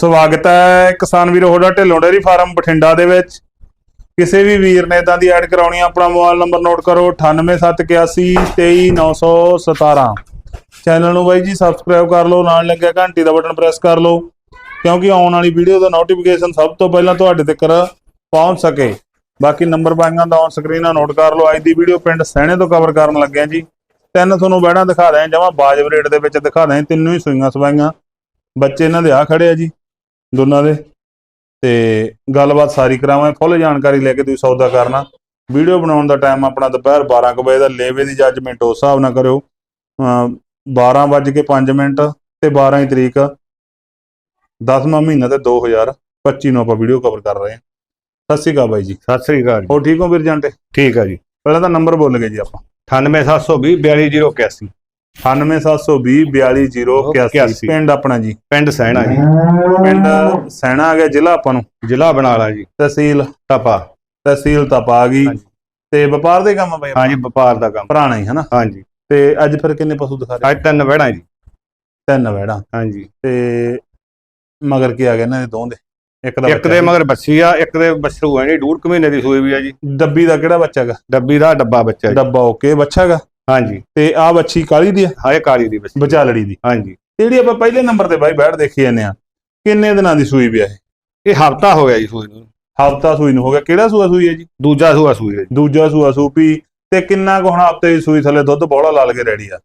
ਸਵਾਗਤ ਹੈ ਕਿਸਾਨ ਵੀਰੋ, ਤੁਹਾਡਾ ਢਿੱਲੋਂ ਡੇਅਰੀ ਫਾਰਮ ਬਠਿੰਡਾ ਦੇ ਵਿੱਚ। ਕਿਸੇ ਵੀ ਵੀਰ ਨੇ ਇਦਾਂ ਦੀ ਐਡ ਕਰਾਉਣੀ ਆਪਣਾ ਮੋਬਾਈਲ ਨੰਬਰ ਨੋਟ ਕਰੋ 9871823917 ਚੈਨਲ ਨੂੰ ਬਾਈ ਜੀ ਸਬਸਕ੍ਰਾਈਬ ਕਰ ਲਓ, ਨਾਲ ਲੱਗਿਆ ਘੰਟੀ ਦਾ ਬਟਨ ਪ੍ਰੈਸ ਕਰ ਲਓ, ਕਿਉਂਕਿ ਆਉਣ ਵਾਲੀ ਵੀਡੀਓ ਦਾ ਨੋਟੀਫਿਕੇਸ਼ਨ ਸਭ ਤੋਂ ਪਹਿਲਾਂ ਤੁਹਾਡੇ ਤੱਕ ਪਹੁੰਚ ਸਕੇ। ਬਾਕੀ ਨੰਬਰ ਬਾਈਆਂ ਦਾ ਔਨ ਸਕਰੀਨ ਨਾਲ ਨੋਟ ਕਰ ਲਓ। ਅੱਜ ਦੀ ਵੀਡੀਓ ਪਿੰਡ ਸਹਿਣੇ ਤੋਂ ਕਵਰ ਕਰਨ ਲੱਗਿਆ ਜੀ। ਤਿੰਨ ਤੁਹਾਨੂੰ ਬਹਿਣਾ ਦਿਖਾ ਰਹੇ ਜਮਾ ਬਾਜਬ ਰੇਟ ਦੇ ਵਿੱਚ ਦਿਖਾ ਰਹੇ ਤਿੰਨੋਂ ਹੀ ਸੂਈਆਂ ਸਵਾਈਆਂ। ਬੱਚੇ ਇਹਨਾਂ ਦੇ ਆ ਖੜੇ ਆ ਜੀ। ਦੋਨਾਂ ਦੇ। ਤੇ ਗੱਲਬਾਤ ਸਾਰੀ ਕਰਾਵਾਂ ਫੁੱਲ ਜਾਣਕਾਰੀ ਲੈ ਕੇ ਤੁਸੀਂ ਸੌਦਾ ਕਰਨਾ। ਵੀਡੀਓ ਬਣਾਉਣ ਦਾ ਟਾਈਮ ਆਪਣਾ ਦੁਪਹਿਰ 12 ਕੁ ਵਜੇ ਦਾ। ਲੇਵੇ ਦੀ ਜੱਜਮੈਂਟ ਉਸ ਹਿਸਾਬ ਨਾਲ ਕਰਿਓ। ਅਮ 12 ਵੱਜ ਕੇ 5 ਮਿੰਟ ਤੇ 12 ਹੀ ਤਰੀਕ। 10ਵਾਂ ਮਹੀਨਾ ਤੇ 2025 ਨੂੰ ਆਪਾਂ ਵੀਡੀਓ ਕਵਰ ਕਰ ਰਹੇ ਹਾਂ। ਸਤਿ ਸ਼੍ਰੀ ਅਕਾਲ ਬਾਈ ਜੀ। ਸਤਿ ਸ੍ਰੀ ਅਕਾਲ ਹੋਰ ਠੀਕ ਹੋ ਵੀਰ ਜੰਟੇ? ਠੀਕ ਆ ਜੀ। ਪਹਿਲਾਂ ਤਾਂ ਨੰਬਰ ਬੋਲ ਗਏ ਜੀ ਆਪਾਂ। 98720 42081 98720 ਪਿੰਡ ਆਪਣਾ ਜੀ। ਪਿੰਡ ਸੈਣਾ ਜੀ। ਪਿੰਡ ਸੈਣਾ ਆ ਗਿਆ ਜ਼ਿਲ੍ਹਾ ਆਪਾਂ ਨੂੰ। ਜ਼ਿਲ੍ਹਾ ਬਨਾਲਾ ਜੀ। ਤਹਿਸੀਲ ਟਪਾ ਤਹਿਸੀਲ ਤਪਾ ਆ ਗਈ। ਤੇ ਵਪਾਰ ਦੇ ਕੰਮ ਆ ਬਾਈ ਹਾਂਜੀ ਵਪਾਰ ਦਾ ਕੰਮ। ਪੁਰਾਣਾ ਹੀ ਹਨਾ? ਹਾਂਜੀ। ਤੇ ਅੱਜ ਫਿਰ ਕਿੰਨੇ ਪਸ਼ੂ ਦਿਖਾ ਰਹੇ ਅੱਜ ਤਿੰਨ ਵੜਾ ਜੀ। ਤਿੰਨ ਵੈੜਾਂ ਹਾਂਜੀ। ਤੇ ਮਗਰ ਕੀ ਆ ਗਿਆ ਇਹਨਾਂ ਦੇ ਦੋ ਦੇ? ਇੱਕ ਦਾ ਇੱਕ ਦੇ। ਮਗਰ ਬੱਸੀ ਆ ਇੱਕ ਦੇ ਬੱਸੂ ਹੈ ਜੀ ਡੂਢ ਕੁ ਮਹੀਨੇ ਦੀ ਸੂਈ ਵੀ ਆ ਜੀ। ਡੱਬੀ ਦਾ ਕਿਹੜਾ ਬੱਚਾ ਹੈਗਾ? ਡੱਬੀ ਦਾ ਡੱਬਾ ਬੱਚਾ ਡੱਬਾ ਓਕੇ ਬੱਚਾ ਹੈਗਾ? ਹਾਂਜੀ। ਤੇ ਆ ਬੱਚੀ ਕਾਲੀ ਦੀ ਆ? ਹਾਂ ਇਹ ਕਾਲੀ ਦੀ ਬੱਸੀ ਵਿਚਾਲੜੀ ਦੀ। ਹਾਂਜੀ। ਤੇ ਜਿਹੜੀ ਆਪਾਂ ਪਹਿਲੇ ਨੰਬਰ ਤੇ ਬਾਈ ਬੈਠ ਦੇਖੀ ਜਾਂਦੇ ਆ ਕਿੰਨੇ ਦਿਨਾਂ ਦੀ ਸੂਈ ਵੀ ਆ ਇਹ ਹਫਤਾ ਹੋ ਗਿਆ ਜੀ ਸੂਈ ਨੂੰ। ਹਫਤਾ ਸੂਈ ਨੂੰ ਹੋ ਗਿਆ। ਕਿਹੜਾ ਸੂਆ ਸੂਈ ਹੈ ਜੀ? ਦੂਜਾ ਸੂਆ ਸੂਈ ਹੈ ਦੂਜਾ ਸੂਆ ਸੂਪੀ। ਤੇ ਕਿੰਨਾ ਕੁ ਹੁਣ ਹਫ਼ਤੇ ਦੀ ਸੂਈ ਥੱਲੇ ਦੁੱਧ ਬੋੜਾ ਲਾ ਕੇ ਰੈਡੀ ਆ?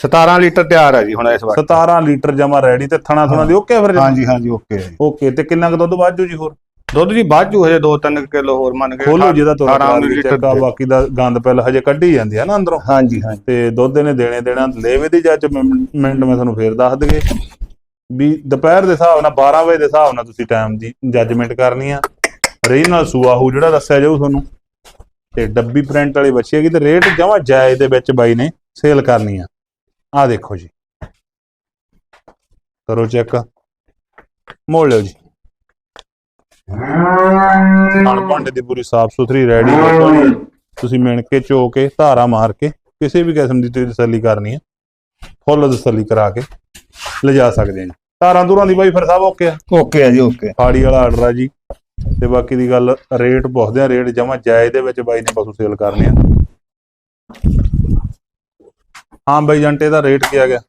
17 ਲੀਟਰ ਤਿਆਰ ਹੈ ਜੀ ਹੁਣ ਇਸ ਵਾਰ। 17 ਲੀਟਰ ਜਮਾ ਰੈਡੀ ਤੇ ਥਣਾ ਥਣਾ ਦੀ ਓਕੇ ਫਿਰ? ਹਾਂਜੀ ਹਾਂਜੀ ਓਕੇ ਓਕੇ। ਤੇ ਕਿੰਨਾ ਕੁ ਦੁੱਧ ਵਾਜੂ ਜੀ ਹੋਰ? ਦੁੱਧ ਜੀ ਬਾਜੂ ਹਜੇ 2-3 ਕਿਲੋ ਹੋਰ ਮੰਨ ਕੇ ਖੋਲੋ ਜਿਹਦਾ ਤੋਰਾ 18 ਕਰਾ ਕੇ ਲੀਟਰ ਚੱਕਾ ਬਾਕੀ ਦਾ ਗੰਦ ਪਹਿਲ ਹਜੇ ਕੱਢੀ ਜਾਂਦੀ ਆ ਨਾ ਅੰਦਰੋਂ। ਹਾਂਜੀ ਹਾਂਜੀ। ਤੇ ਦੁੱਧ ਇਹਨੇ ਦੇਣੇ ਦੇਣਾ ਲੇਵੇ ਦੀ ਜੱਜ ਮਿੰਟ ਮੈਂ ਤੁਹਾਨੂੰ ਫੇਰ ਦੱਸ ਦਗੇ ਵੀ ਦੁਪਹਿਰ ਦੇ ਹਿਸਾਬ ਨਾਲ 12 ਵਜੇ ਦੇ ਹਿਸਾਬ ਨਾਲ ਤੁਸੀਂ ਟਾਈਮ ਦੀ ਜੱਜਮੈਂਟ ਕਰਨੀ ਆ। ਰਹੀ ਨਾਲ ਸੂਆ ਹੋ ਜਿਹੜਾ ਦੱਸਿਆ ਜਾਊ ਤੁਹਾਨੂੰ। ਤੇ ਡੱਬੀ ਪ੍ਰਿੰਟ ਵਾਲੀ ਬੱਚੀ ਹੈਗੀ ਤੇ ਰੇਟ ਜਮਾ ਜਾਇਜ਼ ਦੇ ਵਿੱਚ ਬਾਈ ਨੇ ਸੇਲ ਕਰਨੀ ਆ। ਆ ਦੇਖੋ ਜੀ। ਕਰੋ ਚੈੱਕ ਮੋੜ ਲਿਓ ਜੀ। ਨਾਲ ਭਾਂਡੇ ਦੀ ਪੂਰੀ ਸਾਫ਼ ਸੁਥਰੀ ਰੈਡੀ ਤੁਸੀਂ ਮਿਣ ਕੇ ਚੋ ਕੇ ਧਾਰਾ ਮਾਰ ਕੇ ਕਿਸੇ ਵੀ ਕਿਸਮ ਦੀ ਤੁਸੀਂ ਤਸੱਲੀ ਕਰਨੀ ਹੈ। ਫੁੱਲ ਤਸੱਲੀ ਕਰਾ ਕੇ ਲਿਜਾ ਸਕਦੇ ਜੀ ਧਾਰਾਂ ਦੂਰਾਂ ਦੀ ਬਾਈ ਫਿਰ ਸਭ ਓਕੇ ਆ? ਓਕੇ ਆ ਜੀ ਓਕੇ ਫਾੜੀ ਵਾਲਾ ਆਰਡਰ ਆ ਜੀ। ਤੇ ਬਾਕੀ ਦੀ ਗੱਲ ਰੇਟ ਪੁੱਛਦੇ ਆ ਰੇਟ ਜਮਾ ਜਾਇਜ਼ ਦੇ ਵਿੱਚ ਬਾਈ ਨੇ ਪਸ਼ੂ ਸੇਲ ਕਰਨੇ ਆ। ਹਾਂ ਬਾਈ ਜੰਟੇ ਦਾ ਰੇਟ ਕੀ ਆ ਗਿਆ?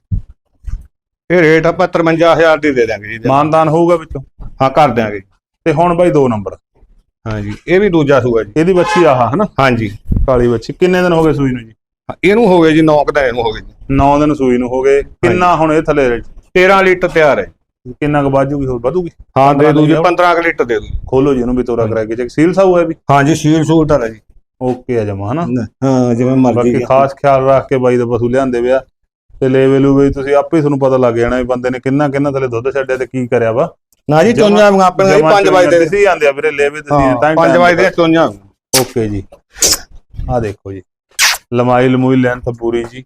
ਇਹ ਰੇਟ ਆਪਾਂ 53000 ਦੀ ਦੇ ਦਾਂਗੇ ਜੀ। ਮਾਨਦਾਨ ਹੋਊਗਾ ਵਿੱਚੋਂ? ਹਾਂ ਕਰ ਦਿਆਂਗੇ। ਤੇ ਹੁਣ ਬਾਈ ਦੋ ਨੰਬਰ। ਹਾਂਜੀ ਇਹ ਵੀ ਦੂਜਾ ਸੂਆ ਜੀ। ਇਹਦੀ ਬੱਚੀ ਆਹ ਹਨਾ? ਹਾਂਜੀ। ਕਾਲੀ ਬੱਚੀ ਕਿੰਨੇ ਦਿਨ ਹੋ ਗਏ ਸੂਈ ਨੂੰ ਜੀ? ਇਹਨੂੰ ਹੋ ਗਏ ਜੀ 9 ਦਿਨ ਇਹਨੂੰ ਹੋ ਗਏ ਜੀ। 9 ਦਿਨ ਸੂਈ ਨੂੰ ਹੋ ਗਏ। ਕਿੰਨਾ ਹੁਣ ਇਹ ਥੱਲੇ ਰੇਟ 13 ਲੀਟਰ ਤਿਆਰ ਹੈ। ਕਿੰਨਾ ਕੁ ਬਾਜੂਗੀ ਹੋਰ ਵਧੂਗੀ? ਹਾਂ ਦੇ ਦੂ ਜੀ ਦਿਨ 15 ਕੁ ਲੀਟਰ ਦੇ ਦੂ ਖੋਲੋ ਜੀ ਇਹਨੂੰ ਵੀ ਤੋਰਾ ਕਰਾ ਕੇ। ਚੈੱਕ ਸੀਲ ਸਾਊ ਹੈ ਵੀ? ਹਾਂਜੀ ਸ਼ੀਲ ਸੂਟ ਹੈ ਜੀ। ਓਕੇ ਆ ਜਮਾ ਹਨਾ? ਹਾਂ ਜਿਵੇਂ ਬਾਕੀ ਖਾਸ ਖਿਆਲ ਰੱਖ ਕੇ ਬਾਈ ਦੇ ਪਸ਼ੂ ਲਿਆਂਦੇ ਵਿਆ ਤੇ ਲੈਵੇ ਲੂ ਵੀ ਤੁਸੀਂ ਆਪੇ ਤੁਹਾਨੂੰ ਪਤਾ ਲੱਗ ਜਾਣਾ ਵੀ ਬੰਦੇ ਨੇ ਕਿੰਨਾ ਕਿੰਨਾ ਥੱਲੇ ਦੁੱਧ ਛੱਡਿਆ ਤੇ ਕੀ ਕਰਿਆ ਵਾ। ਨਾ ਜੀ ਚੋਂਜਾਂ ਆਪਣੇ 5 ਵਜੇ ਦੇ ਸੀ ਜਾਂਦੇ ਆ ਵੀਰੇ ਲੈਵੇ ਤੁਸੀਂ ਤਾਂ ਹੀ 5 time ਵਜੇ ਦੇ ਚੋਂਜਾਂ ਓਕੇ ਜੀ। ਆ ਦੇਖੋ ਜੀ। ਲੰਮਾਈ ਲਮੂਈ ਲੈਂਥ ਪੂਰੀ ਜੀ।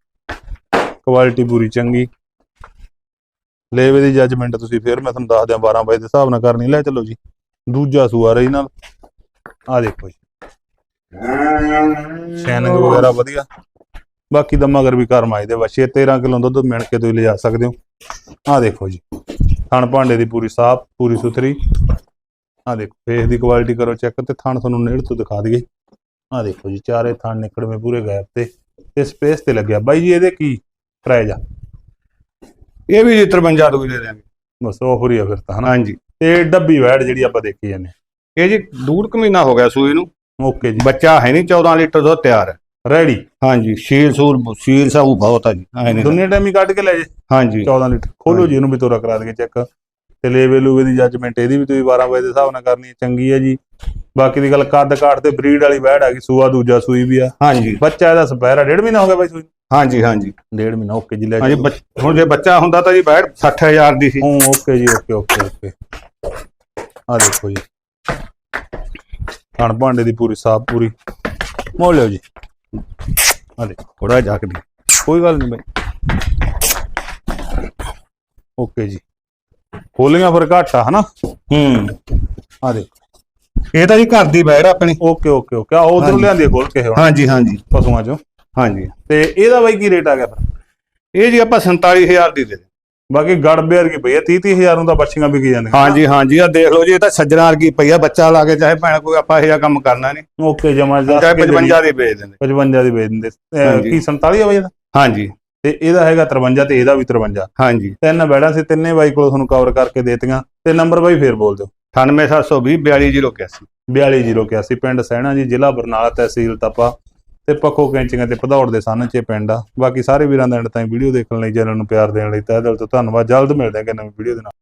ਕੁਆਲਿਟੀ ਪੂਰੀ ਚੰਗੀ। ਲੈਵੇ ਦੀ ਜੱਜਮੈਂਟ ਤੁਸੀਂ ਫਿਰ ਮੈਂ ਤੁਹਾਨੂੰ ਦੱਸ ਦਿਆਂ 12 ਵਜੇ ਦੇ ਹਿਸਾਬ ਨਾਲ ਕਰਨੀ ਲੈ ਚਲੋ ਜੀ। ਦੂਜਾ ਸੂਆ ਰਹੀ ਨਾਲ। ਆ ਦੇਖੋ ਜੀ। ਸ਼ੈਨਿੰਗ ਵਗੈਰਾ ਵਧੀਆ। ਬਾਕੀ ਦਾ ਮਗਰ ਵੀ ਘਰ ਮਾਈ ਦੇ ਬੱਚੇ 13 ਕਿਲੋ ਦੁੱਧ ਮਿਣ ਕੇ ਤੁਸੀਂ ਲਿਜਾ ਸਕਦੇ ਹੋ। ਆ ਦੇਖੋ ਜੀ। ਥਣ ਭਾਂਡੇ ਦੀ ਪੂਰੀ ਸਾਫ਼ ਪੂਰੀ ਸੁਥਰੀ। ਆ ਦੇਖੋ ਫੇਸ ਦੀ ਕੁਆਲਿਟੀ ਕਰੋ ਚੈੱਕ ਤੇ ਥਣ ਤੁਹਾਨੂੰ ਨੇੜ ਤੋਂ ਦਿਖਾ ਦਈਏ। ਆ ਦੇਖੋ ਜੀ ਚਾਰੇ ਥਣ ਨਿਕੜਵੇਂ ਪੂਰੇ ਗੈਪ ਤੇ। ਤੇ ਸਪੇਸ ਤੇ ਲੱਗਿਆ। ਬਾਈ ਜੀ ਇਹਦੇ ਕੀ ਪ੍ਰਾਈਜ਼ ਆ? ਇਹ ਵੀ ਜੀ 53 ਤੋਂ ਹੀ ਦੇ ਦਾਂਗੇ ਬਸ ਉਹ ਹੁਰੀ ਆ ਫਿਰ ਤਾਂ ਹਾਂਜੀ। ਤੇ ਡੱਬੀ ਵੈੜ ਜਿਹੜੀ ਆਪਾਂ ਦੇਖੀ ਜਾਂਦੇ। ਇਹ ਜੀ ਡੂਢ ਕੁ ਮਹੀਨਾ ਹੋ ਗਿਆ ਸੂਈ ਨੂੰ। ਓਕੇ ਜੀ। ਬੱਚਾ ਹੈ ਨਹੀਂ 14 ਲੀਟਰ ਦੁੱਧ ਤਿਆਰ ਹੈ। ਰੈਡੀ ਹਾਂਜੀ ਸ਼ੀਲ ਸੂਲ ਸ਼ੀਲ ਸਾਊ ਬਹੁਤ ਆ ਜੀ ਐ ਨਹੀਂ ਦੁਨੀਆ ਟਾਈਮ ਹੀ ਕੱਢ ਕੇ ਲੈ ਜੇ। ਹਾਂਜੀ। 14 ਲੀਟਰ। ਖੋਲੋ ਜੀ ਇਹਨੂੰ ਵੀ ਤੋਰਾ ਕਰਾ ਦੇ ਚੈੱਕ ਤੇ ਲੇਵੇ ਲੂਵੇ ਦੀ ਜੱਜਮੈਂਟ ਇਹਦੀ ਵੀ ਤੁਸੀਂ 12 ਵਜੇ ਦੇ ਹਿਸਾਬ ਨਾਲ ਕਰਨੀ ਹੈ ਚੰਗੀ ਹੈ ਜੀ। ਬਾਕੀ ਦੀ ਗੱਲ ਕੱਦ ਕਾਠ ਤੇ ਬਰੀਡ ਵਾਲੀ ਵੈੜ ਆ ਗਈ ਸੂਆ ਦੂਜਾ ਸੂਈ ਵੀ ਆ। ਹਾਂਜੀ। ਬੱਚਾ ਇਹਦਾ ਸਪੈਰਾ ਡੇਢ ਮਹੀਨਾ ਹੋ ਗਿਆ ਬਾਈ ਸੂਈ ਨੂੰ? ਹਾਂਜੀ ਹਾਂਜੀ। ਡੇਢ ਮਹੀਨਾ ਓਕੇ ਜੀ ਲੈ ਹਾਂਜੀ। ਬੱਚ- ਹੁਣ ਜੇ ਬੱਚਾ ਹੁੰਦਾ ਤਾਂ ਜੀ ਬੈਠ 60000 ਦੀ ਸੀ। ਹੂੰ ਓਕੇ ਜੀ ਓਕੇ ਓਕੇ ਓਕੇ। ਆ ਦੇਖੋ ਜੀ। ਖਾਣ ਭਾਂਡੇ ਦੀ ਪੂਰੀ ਸਾਫ਼ ਪੂਰੀ। ਮੋੜ ਲਿਓ ਜੀ। ਆ ਥੋੜਾ ਜਾਕਦੀ ਕੋਈ ਗੱਲ ਨਹੀਂ ਬਾਈ। ਓਕੇ ਜੀ। ਖੋਲੀਆਂ ਫਿਰ ਘੱਟ ਆ ਹਨਾ? ਹੂੰ। ਆ ਦੇਖੋ ਇਹ ਤਾਂ ਜੀ ਘਰ ਦੀ ਬੈੜ ਆਪਣੀ। Okay okay okay. ਆ ਉਧਰ। ਲਿਆਂਦੀ ਖੋਲ ਕੇ ਹੁਣ। ਹਾਂਜੀ ਹਾਂਜੀ। ਪਸ਼ੂਆਂ ਚੋਂ। ਹਾਂਜੀ। ਤੇ ਇਹਦਾ ਬਾਈ ਕੀ ਰੇਟ ਆ ਗਿਆ ਫਿਰ? ਇਹ ਜੀ ਆਪਾਂ 47000 ਦੀ ਦੇ ਦੇ ਬਾਕੀ ਗੜ ਬੇਰ ਕੀ ਪਈ ਆ? 30 30000 ਨੂੰ ਤਾਂ ਬੱਚੀਆਂ ਵਿਕ ਜਾਂਦੀਆਂ। ਹਾਂਜੀ ਹਾਂਜੀ ਆ ਦੇਖ ਲਓ ਜੀ ਇਹ ਤਾਂ ਸੱਜਣਾ ਵਰਗੀ ਪਈ ਆ ਬੱਚਾ ਲਾ ਕੇ ਚਾਹੇ ਭੈਣ ਕੋਈ ਆਪਾਂ ਇਹ ਕੰਮ ਕਰਨਾ ਨਹੀਂ। ਓਕੇ ਜਮਾ ਚਾਹੇ 55 ਦੀ ਵੇਚ ਦਿੰਦੇ। 55 ਦੀ ਵੇਚ ਦਿੰਦੇ। ਕੀ 47 ਆ ਬਾਈ ਇਹਦਾ? ਹਾਂਜੀ। ਤੇ ਇਹਦਾ ਹੈਗਾ 53 ਤੇ ਇਹਦਾ ਵੀ 53 ਹਾਂਜੀ। ਤਿੰਨ ਬੈੜਾਂ ਸੀ ਤਿੰਨੇ ਬਾਈ ਕੋਲ ਤੁਹਾਨੂੰ ਕਵਰ ਕਰਕੇ ਦੇਤੀਆਂ। ਤੇ ਨੰਬਰ ਬਾਈ ਫੇਰ ਬੋਲ ਦਿਓ। 98720 42081 42081 ਪਿੰਡ ਸਹਿਣਾ ਜੀ ਜ਼ਿਲ੍ਹਾ ਬਰਨਾਲਾ ਤਹਿਸੀਲ ਤਪਾ। ਤੇ ਪੱਖੋ ਕੈਂਚੀਆਂ ਤੇ ਭਦੌੜ ਦੇ ਸਾਹਮਣੇ ਚ ਇਹ ਪਿੰਡ ਆ। ਬਾਕੀ ਸਾਰੇ ਵੀਰਾਂ ਦਾ ਐਂਡ ਤਾਈਂ ਵੀਡੀਓ ਦੇਖਣ ਲਈ ਚੈਨਲ ਨੂੰ ਪਿਆਰ ਦੇਣ ਲਈ ਤਹਿ ਦਿਲ ਤੋਂ ਧੰਨਵਾਦ। ਜਲਦ ਮਿਲਦੇ ਹਾਂ ਕਿ ਨਵੀਂ ਵੀਡੀਓ ਦੇ ਨਾਲ।